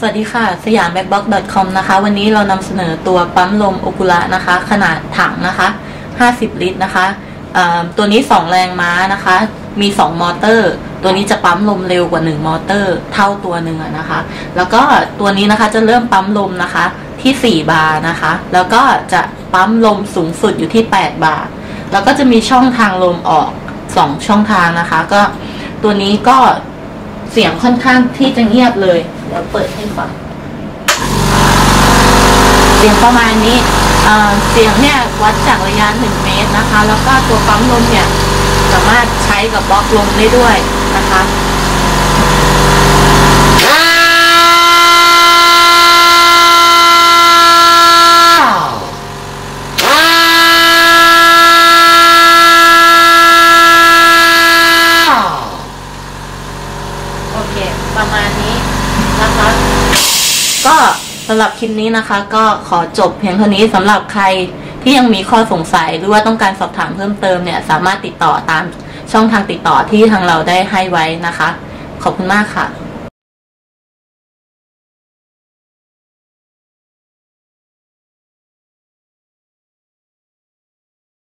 สวัสดีค่ะ สยาม b a c k b o x c o m นะคะ วันนี้เรานำเสนอตัวปั๊มลมโอกุระนะคะ ขนาดถังนะคะ 50 ลิตรนะคะ ตัวนี้ 2 แรงม้านะคะ มี 2 มอเตอร์ ตัวนี้จะปั๊มลมเร็วกว่า 1 มอเตอร์ เท่าตัวหนึ่งอนะคะ แล้วก็ตัวนี้นะคะจะเริ่มปั๊มลมนะคะที่ 4 บาร์นะคะ แล้วก็จะปั๊มลมสูงสุดอยู่ที่ 8 บาร์แล้วก็จะมีช่องทางลมออก 2 ช่องทางนะคะ ก็ตัวนี้ก็เสียงค่อนข้างที่จะเงียบเลย เดี๋ยวเปิดให้ฟังเสียงประมาณนี้เอ่อเสียงเนี่ยวัดจากระยะ1เมตรนะคะ แล้วก็ตัวปั๊มลมเนี่ยสามารถใช้กับบล็อกลมได้ด้วยนะคะโอเค ประมาณนี้ นะคะ ก็สำหรับคลิปนี้นะคะ ก็ขอจบเพียงเท่านี้สำหรับใครที่ยังมีข้อสงสัยหรือว่าต้องการสอบถามเพิ่มเติมเนี่ย สามารถติดต่อตามช่องทางติดต่อที่ทางเราได้ให้ไว้นะคะ ขอบคุณมากค่ะ